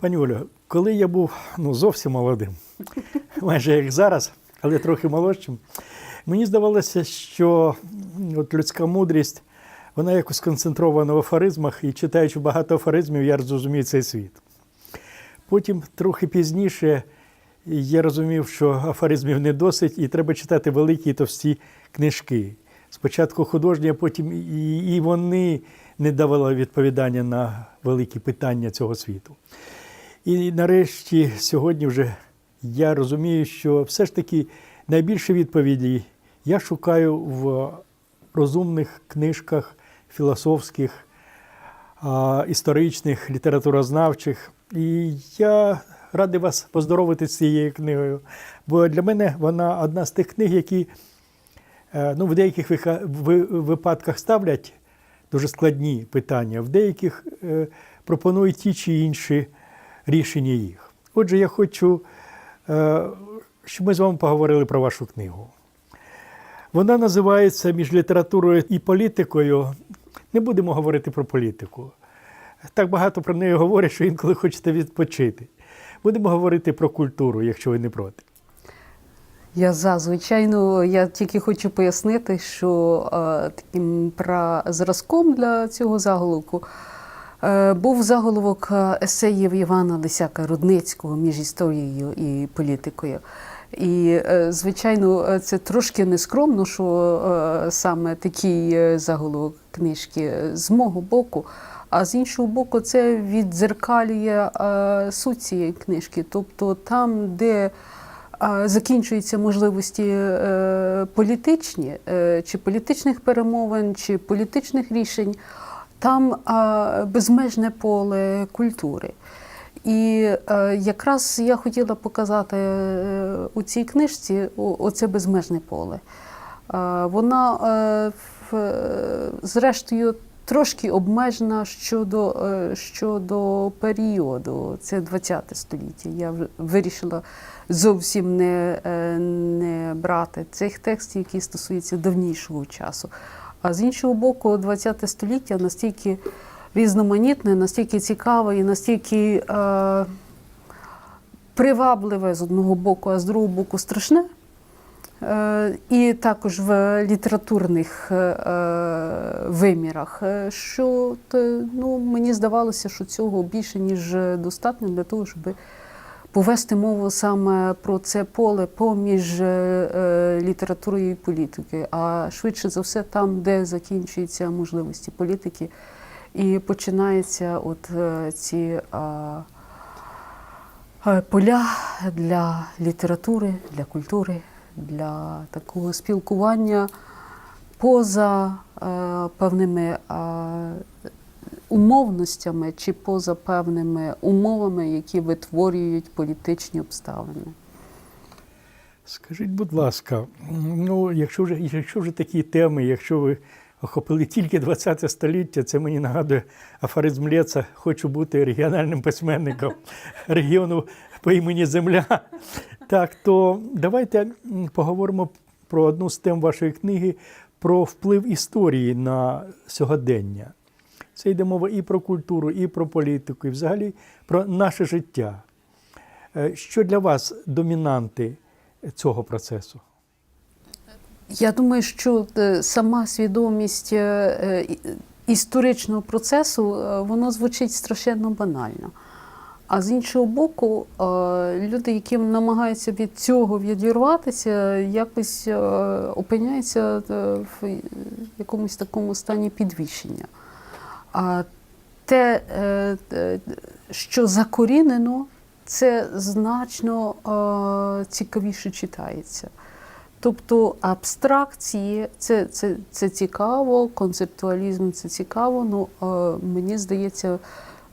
Пані Олю, коли я був ну, зовсім молодим, майже як зараз, але трохи молодшим, мені здавалося, що от людська мудрість, вона якось концентрована в афоризмах, і читаючи багато афоризмів, я зрозумів цей світ. Потім, трохи пізніше, я розумів, що афоризмів не досить, і треба читати великі і товсті книжки. Спочатку художні, а потім і вони не давали відповідання на великі питання цього світу. І нарешті сьогодні вже я розумію, що все ж таки найбільше відповіді я шукаю в розумних книжках філософських, історичних, літературознавчих. І я радий вас поздоровити з цією книгою. Бо для мене вона одна з тих книг, які е, ну, в деяких випадках ставлять дуже складні питання, в деяких е, пропонують ті чи інші рішення їх. Отже, я хочу, е, щоб ми з вами поговорили про вашу книгу. Вона називається між літературою і політикою. Не будемо говорити про політику. Так багато про неї говорять, що інколи хочете відпочити. Будемо говорити про культуру, якщо ви не проти. Я за звичайно, я тільки хочу пояснити, що е, таким пра зразком для цього заголовку був заголовок е, есеїв Івана Лисяка Рудницького між історією і політикою. І, е, звичайно, е, це трошки нескромно, що е, саме такий е, заголовок книжки з мого боку. А з іншого боку, це віддзеркалює е, суть цієї книжки. Тобто там, де закінчуються можливості е, політичні, е, чи політичних перемовин, чи політичних рішень, там а, безмежне поле культури. І е, якраз я хотіла показати е, у цій книжці о- оце безмежне поле. Е, Вона, е, в- е, зрештою, трошки обмежена щодо, е, щодо періоду. Це 20 століття. Я вирішила зовсім не, е, не брати цих текстів, які стосуються давнішого часу. А з іншого боку, 20 століття настільки різноманітне, настільки цікаве і настільки е, привабливе з одного боку, а з другого боку страшне. Е, І також в літературних е, е, вимірах, е, що ну, мені здавалося, що цього більше ніж достатньо для того, щоб повести мову саме про це поле поміж е, е, літературою і політикою, а швидше за все там, де закінчуються можливості політики, і починаються от е, ці. Поля для літератури, для культури, для такого спілкування поза певними умовностями чи поза певними умовами, які витворюють політичні обставини. Скажіть, будь ласка, ну, якщо вже, якщо вже такі теми, якщо ви охопили тільки 20 століття, це мені нагадує афоризм Леца «Хочу бути регіональним письменником регіону по імені Земля. Так, то давайте поговоримо про одну з тем вашої книги про вплив історії на сьогодення. Це йде мова і про культуру, і про політику, і взагалі про наше життя. Е, Що для вас домінанти цього процесу? Я думаю, що е, сама свідомість е, історичного процесу воно звучить страшенно банально. А з іншого боку, люди, які намагаються від цього відірватися, якось опиняються в якомусь такому стані підвищення. А те, е, е, що закорінено, це значно е, цікавіше читається. Тобто абстракції це, це, це цікаво, концептуалізм це цікаво. Ну мені здається,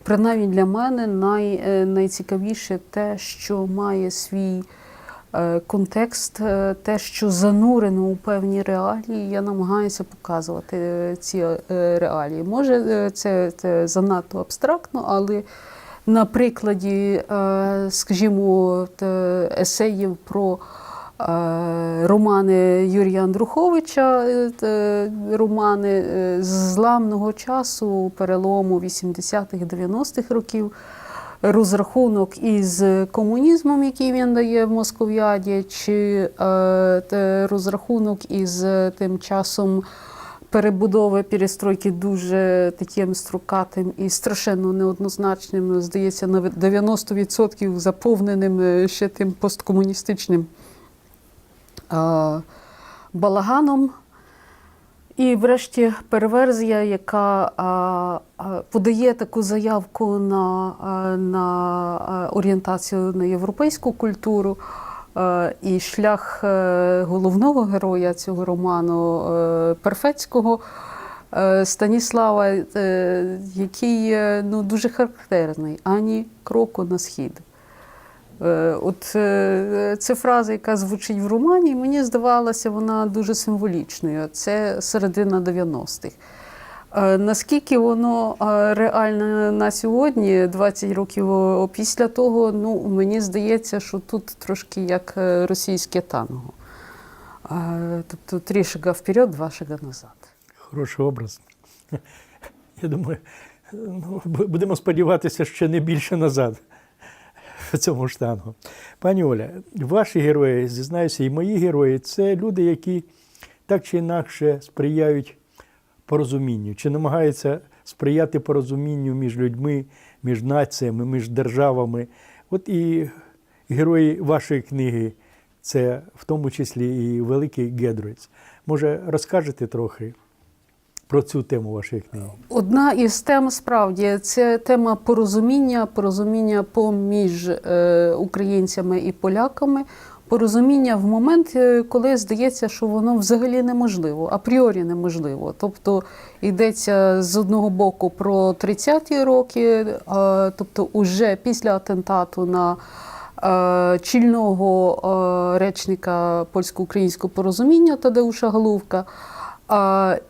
принаймні для мене най, найцікавіше те, що має свій контекст, е, те, що занурено у певні реалії. Я намагаюся показувати е, ці е, реалії. Може, е, це, це занадто абстрактно, але на прикладі, е, скажімо, есеїв про е, романи Юрія Андруховича, е, романи е, зламного часу, перелому 80-х, 90-х років. Розрахунок із комунізмом, який він дає в Московіаді, чи е, розрахунок із тим часом перебудови перестройки дуже таким строкатим і страшенно неоднозначним, здається, на 90% заповненим е, ще тим посткомуністичним е, балаганом. І, врешті, перверзія, яка подає таку заявку на, на орієнтацію на європейську культуру. І шлях е, головного героя цього роману е, Перфецького е, Станіслава, який ну, дуже характерний ані кроку на схід. От це фраза, яка звучить в романі, мені здавалося, вона дуже символічною. Це середина 90-х. Е, Наскільки воно е, реально на сьогодні, 20 років після того, ну мені здається, що тут трошки як е, російське танго. Е, Тобто три шага вперед, два шага назад. Хороший образ. Я думаю, ну, будемо сподіватися, що не більше назад в цьому штангу. Пані Оля, ваші герої, зізнаюся, і мої герої це люди, які так чи інакше сприяють порозумінню, чи намагаються сприяти порозумінню між людьми, між націями, між державами. От і герої вашої книги це в тому числі і великий Гедруйц. Може, розкажете трохи про цю тему вашої книги? Одна із тем справді це тема порозуміння, порозуміння поміж е, українцями і поляками. Порозуміння в момент, е, коли здається, що воно взагалі неможливо, апріорі неможливо. Тобто йдеться з одного боку про 30-ті роки, е, тобто уже після атентату на е, чільного речника польсько-українського порозуміння Тадеуша Головка.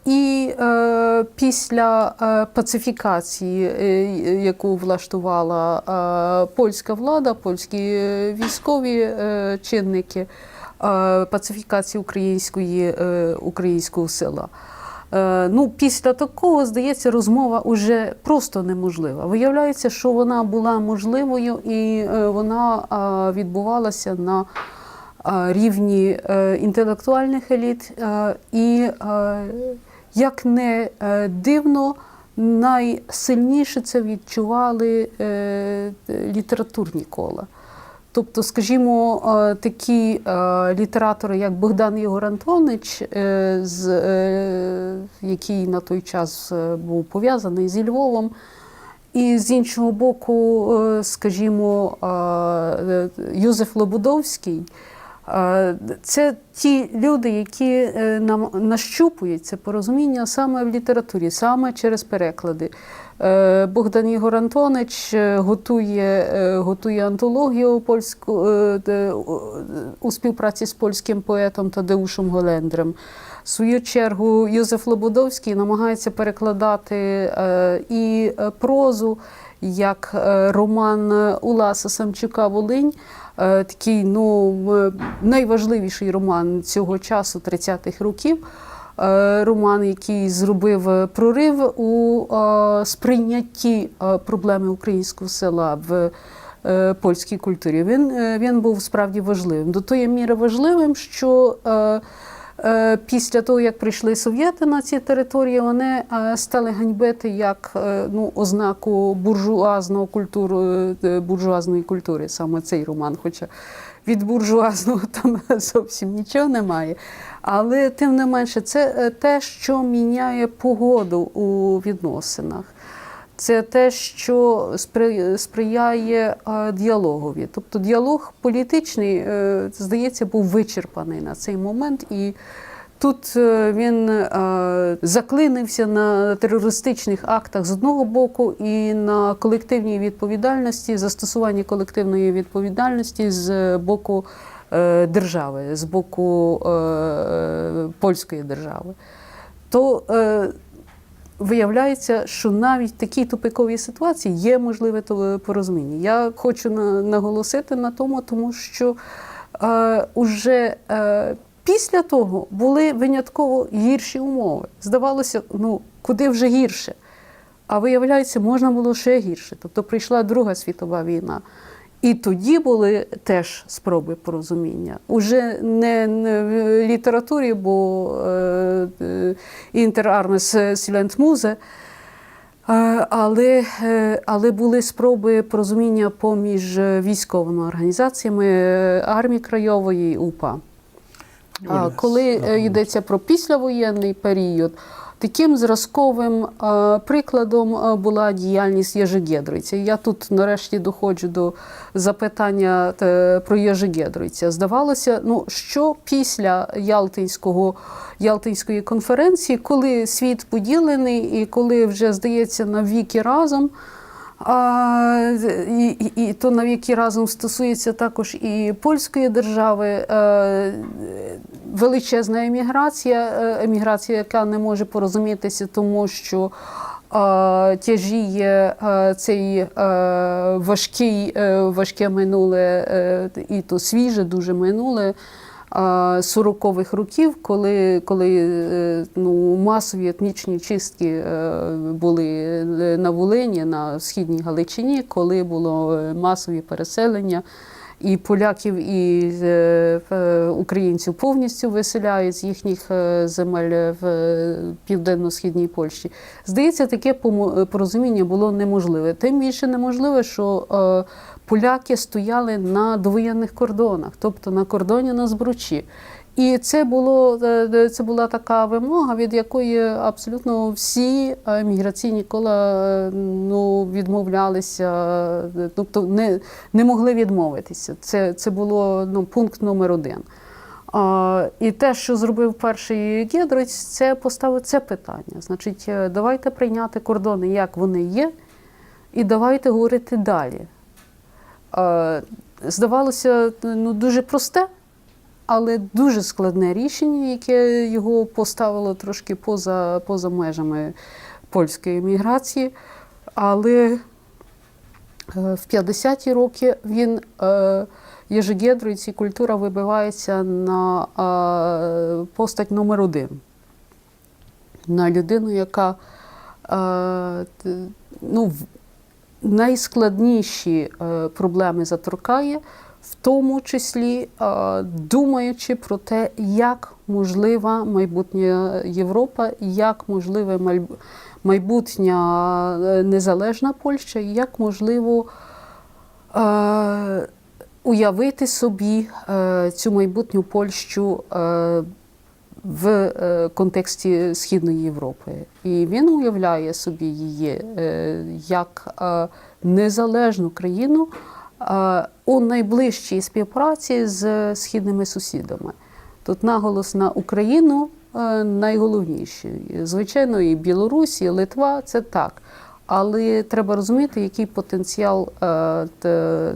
І е, після е, пацифікації, е, яку влаштувала польська влада, польські військові чинники, пацифікації української, українського села. Ну, після такого, здається, розмова вже просто неможлива. Виявляється, що вона була можливою і вона відбувалася на рівні е, інтелектуальних еліт. е, І е, як не е, дивно, найсильніше це відчували е, літературні кола. Тобто, скажімо, е, такі е, літератори, як Богдан е, з, е, який на той час е, був пов'язаний зі Львовом, і з іншого боку, е, скажімо, е, е, Юзеф Лобудовський. Це ті люди, які е, нам нащупують це порозуміння саме в літературі, саме через переклади. Е, Богдан Ігор Антонич е, готує, готує антологію польську у співпраці з польським поетом Тадеушем Голендрем. В свою чергу Йозеф Лободовський намагається перекладати і прозу, як роман Уласа Самчука Волинь. Е, Такий ну, е, найважливіший роман цього часу, 30-х років. Е, Роман, який зробив прорив у е, сприйнятті е, проблеми українського села в е, польській культурі. Він, е, він був справді важливим. До тої міри важливим, що е, е, після того, як прийшли совєти на ці території, вони е, стали ганьбити як е, ну, ознаку буржуазного культуру, е, буржуазної культури, саме цей роман. Хоча від буржуазного там зовсім нічого немає. Але тим не менше, це е, те, що міняє погоду у відносинах. Це те, що сприяє е, діалогові. Тобто діалог політичний, е, здається, був вичерпаний на цей момент. І тут е, він заклинився на терористичних актах з одного боку і на колективній відповідальності, застосуванні колективної відповідальності з боку держави, з боку польської держави. То виявляється, що навіть в такій тупиковій ситуації є можливе то- порозуміння. Я хочу на- наголосити на тому, тому що е, уже е, після того були винятково гірші умови. Здавалося, ну куди вже гірше. А виявляється, можна було ще гірше. Тобто прийшла Друга світова війна. І тоді були теж спроби порозуміння. Уже не, в літературі, бо е, е, інтер армес сілент музе, Але, е, але були спроби порозуміння поміж військовими організаціями е, армії краєвої і УПА. А коли е, йдеться про післявоєнний період, таким зразковим е, прикладом е, була діяльність Єжигедройця. Я тут нарешті доходжу до запитання е, про Єжигедройця. Здавалося, ну що після Ялтинського, Ялтинської конференції, коли світ поділений і коли вже здається навіки разом. А, і, і, то навіки разом стосується також і польської держави. Е, величезна еміграція, е, еміграція, яка не може порозумітися, тому що е, тяжіє е, цей важкий, важке минуле, і то свіже, дуже минуле. е, 40-х років, коли, коли ну, масові етнічні чистки були на Волині, на східній Галичині, коли було масові переселення. І поляків, і е, е, українців повністю виселяють з їхніх е, земель в південно-східній Польщі. Здається, таке порозуміння було неможливе. Тим більше неможливе, що поляки стояли на довоєнних кордонах, тобто на кордоні на збручі. І це було е, це була така вимога, від якої абсолютно всі е, міграційні кола е, ну, відмовлялися, е, тобто не, не могли відмовитися. Це, це було ну, пункт номер один. А, і те, що зробив перший Гєдроць, це поставив це питання. Значить, е, давайте прийняти кордони, як вони є, і давайте говорити далі. Е, Здавалося, ну, дуже просте, але дуже складне рішення, яке його поставило трошки поза, поза межами польської міграції. Але е, в 50-ті роки він е, Єжигедройць і культура вибивається на е, постать номер один. На людину, яка ну, найскладніші проблеми заторкає, в тому числі е, думаючи про те, як можлива майбутня Європа, як можливе майбутня е, незалежна Польща, як можливо е, уявити собі цю майбутню Польщу. В контексті Східної Європи. І він уявляє собі її як незалежну країну у найближчій співпраці з східними сусідами. Тут наголос на Україну е, найголовніший. Звичайно, і Білорусь, і Литва це так. Але треба розуміти, який потенціал е,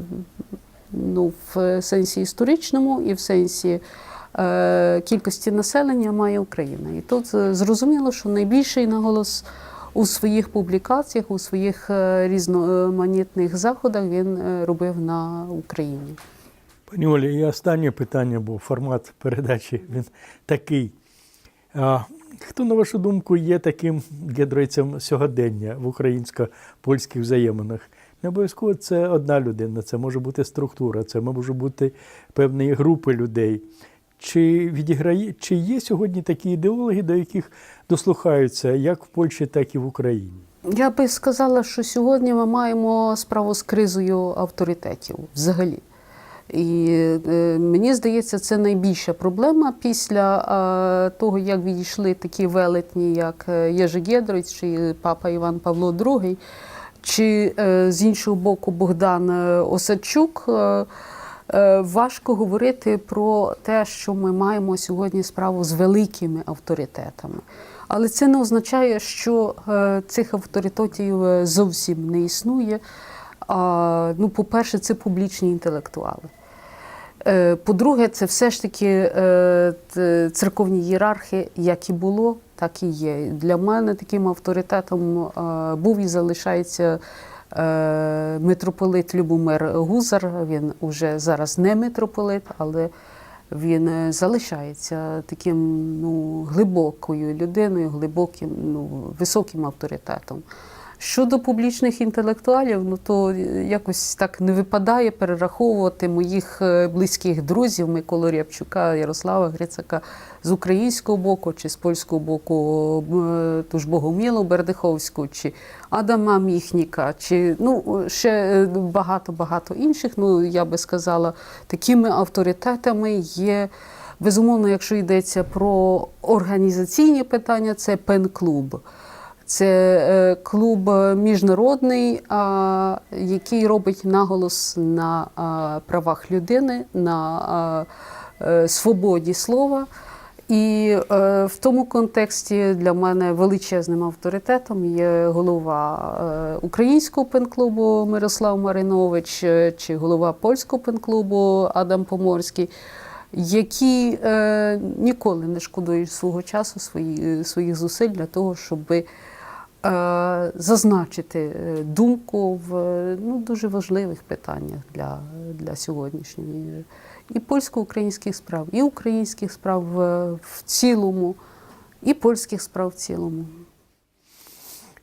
ну, в сенсі історичному і в сенсі е, кількості населення має Україна. І тут е, зрозуміло, що найбільший наголос у своїх публікаціях, у своїх е, різноманітних заходах він е, робив на Україні. Пані Олі, і останнє питання, бо формат передачі він такий. А, хто, на вашу думку, є таким гедройцем сьогодення в українсько-польських взаєминах? Не обов'язково це одна людина, це може бути структура, це може бути певні групи людей. Чи відіграє, чи є сьогодні такі ідеологи, до яких дослухаються як в Польщі, так і в Україні? Я би сказала, що сьогодні ми маємо справу з кризою авторитетів взагалі. І е, мені здається, це найбільша проблема після е, того, як відійшли такі велетні, як е, Єжи Гєдройць чи папа Іван Павло II, чи е, з іншого боку Богдан е, Осадчук. Е, важко говорити про те, що ми маємо сьогодні справу з великими авторитетами. Але це не означає, що е, цих авторитетів е, зовсім не існує. Ну, по-перше, це публічні інтелектуали. Е, По-друге, це все ж таки е, церковні ієрархи, як і було, так і є. Для мене таким авторитетом е, був і залишається е, митрополит Любомир Гузар. Він уже зараз не митрополит, але він е, залишається таким ну, глибокою людиною, глибоким, ну, високим авторитетом. Щодо публічних інтелектуалів, ну то якось так не випадає перераховувати моїх е, близьких друзів Миколи Рябчука, Ярослава Грицака з українського боку чи з польського боку, е, ту ж Богомілу Бердиховську, чи Адама Міхніка, чи ну ще багато багато інших. Ну я би сказала, такими авторитетами є. Безумовно, якщо йдеться про організаційні питання, це пен-клуб. Це е, клуб міжнародний, який робить наголос на правах людини, на е, свободі слова. І е, в тому контексті для мене величезним авторитетом є голова е, українського пен-клубу Мирослав Маринович е, чи голова польського пен-клубу Адам Поморський, які е, ніколи не шкодують свого часу, свої, своїх зусиль для того, щоб е, зазначити е, думку в е, ну, дуже важливих питаннях для, для сьогоднішньої і польсько-українських справ, і українських справ е, в цілому, і польських справ в цілому.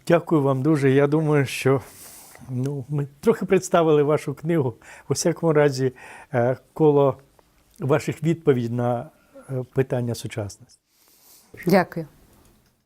Дякую вам дуже. Я думаю, що ну, ми трохи представили вашу книгу. У всякому разі, е, коло ваших відповідей на е, питання сучасності. Дякую.